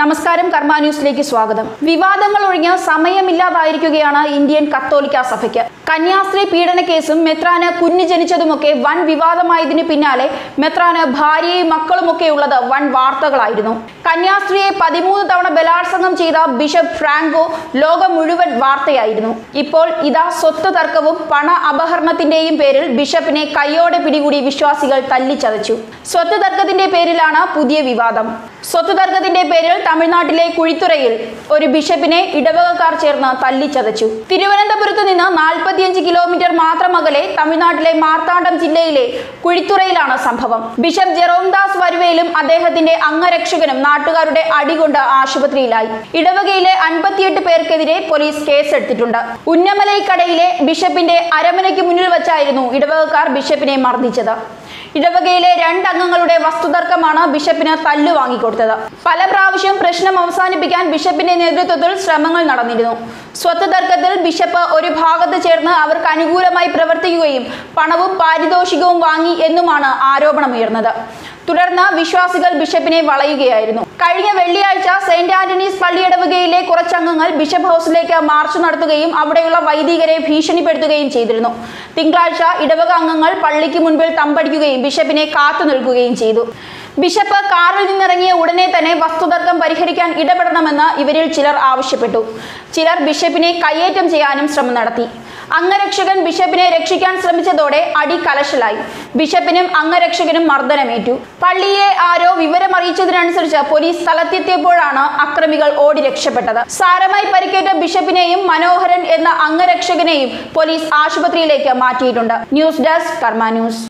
നമസ്കാരം കർമ്മ ന്യൂസിലേക്ക് സ്വാഗതം. വിവാദങ്ങൾ ഒഴിഞ്ഞ് സമയമില്ലാതായിരിക്കുകയാണ് ഇന്ത്യൻ കത്തോലിക്ക സഭയ്ക്ക്. കന്യാസ്ത്രീ പീഡന കേസും മെത്രാന് കുഞ്ഞു ജനിച്ചതുമൊക്കെ വൻ വിവാദമായതിന് പിന്നാലെ മെത്രാന് ഭാര്യയും മക്കളുമൊക്കെ ഉള്ളത് വൻ വാർത്തകളായിരുന്നു. കന്യാസ്ത്രീയെ പതിമൂന്ന് തവണ ബലാത്സംഗം ചെയ്ത ബിഷപ്പ് ഫ്രാങ്കോ ലോകം മുഴുവൻ വാർത്തയായിരുന്നു. ഇപ്പോൾ ഇതാ സ്വത്ത് തർക്കവും പണ അപഹരണത്തിന്റെയും പേരിൽ ബിഷപ്പിനെ കയ്യോടെ പിടികൂടി വിശ്വാസികൾ തല്ലിച്ചതച്ചു. സ്വത്ത് തർക്കത്തിന്റെ പേരിലാണ് പുതിയ വിവാദം. സ്വത്ത് തർക്കത്തിന്റെ പേരിൽ തമിഴ്നാട്ടിലെ കുഴിത്തുറയിൽ ഒരു ബിഷപ്പിനെ ഇടവകക്കാർ ചേർന്ന് തല്ലിച്ചതച്ചു. തിരുവനന്തപുരത്ത് നിന്ന് നാൽപ്പത്തിയഞ്ച് കിലോമീറ്റർ മാത്രം അകലെ തമിഴ്നാട്ടിലെ മാർത്താണ്ഡം ജില്ലയിലെ കുഴിത്തുറയിലാണ് സംഭവം. ബിഷപ്പ് ജെറോംദാസ് വരുവയിലും അദ്ദേഹത്തിന്റെ അംഗരക്ഷകനും നാട്ടുകാരുടെ അടികൊണ്ട് ആശുപത്രിയിലായി. ഇടവകയിലെ അൻപത്തിയെട്ട് പേർക്കെതിരെ പോലീസ് കേസെടുത്തിട്ടുണ്ട്. ഉന്നമലൈക്കടയിലെ ബിഷപ്പിന്റെ അരമനയ്ക്ക് മുന്നിൽ വച്ചായിരുന്നു ഇടവകക്കാർ ബിഷപ്പിനെ മർദ്ദിച്ചത്. ഇടവകയിലെ രണ്ടംഗങ്ങളുടെ വസ്തുതർക്കമാണ് ബിഷപ്പിന് തല്ലു വാങ്ങിക്കൊടുത്തത്. പല പ്രാവശ്യം പ്രശ്നം അവസാനിപ്പിക്കാൻ ബിഷപ്പിന്റെ നേതൃത്വത്തിൽ ശ്രമങ്ങൾ നടന്നിരുന്നു. സ്വത്ത് തർക്കത്തിൽ ബിഷപ്പ് ഒരു ഭാഗത്ത് ചേർന്ന് അവർക്ക് അനുകൂലമായി പ്രവർത്തിക്കുകയും പണവും പാരിതോഷികവും വാങ്ങി എന്നുമാണ് ആരോപണമുയർന്നത്. തുടർന്ന് വിശ്വാസികൾ ബിഷപ്പിനെ വളയുകയായിരുന്നു. കഴിഞ്ഞ വെള്ളിയാഴ്ച സെന്റ് ആന്റണീസ് പള്ളിയിടവുകയിലെ കുറച്ചംഗങ്ങൾ ബിഷപ്പ് ഹൗസിലേക്ക് മാർച്ച് നടത്തുകയും അവിടെയുള്ള വൈദികരെ ഭീഷണിപ്പെടുത്തുകയും ചെയ്തിരുന്നു. തിങ്കളാഴ്ച ഇടവക അംഗങ്ങൾ പള്ളിക്ക് മുൻപിൽ തമ്പടിക്കുകയും ബിഷപ്പിനെ കാത്തു നിൽക്കുകയും ചെയ്തു. ബിഷപ്പ് കാറിൽ നിന്നിറങ്ങിയ ഉടനെ തന്നെ വസ്തുതർക്കം പരിഹരിക്കാൻ ഇടപെടണമെന്ന് ഇവരിൽ ചിലർ ആവശ്യപ്പെട്ടു. ചിലർ ബിഷപ്പിനെ കയ്യേറ്റം ചെയ്യാനും ശ്രമം നടത്തി. അംഗരക്ഷകൻ ബിഷപ്പിനെ രക്ഷിക്കാൻ ശ്രമിച്ചതോടെ അടി കലശലായി. ബിഷപ്പിനും അംഗരക്ഷകനും മർദ്ദനമേറ്റു. പള്ളിയിലെ ആരോ വിവരമറിയിച്ചതിനനുസരിച്ച് പോലീസ് സ്ഥലത്തെത്തിയപ്പോഴാണ് അക്രമികൾ ഓടി രക്ഷപ്പെട്ടത്. സാരമായി പരിക്കേറ്റ ബിഷപ്പിനെയും മനോഹരൻ എന്ന അംഗരക്ഷകനെയും പോലീസ് ആശുപത്രിയിലേക്ക് മാറ്റിയിട്ടുണ്ട്. News desk Karma news.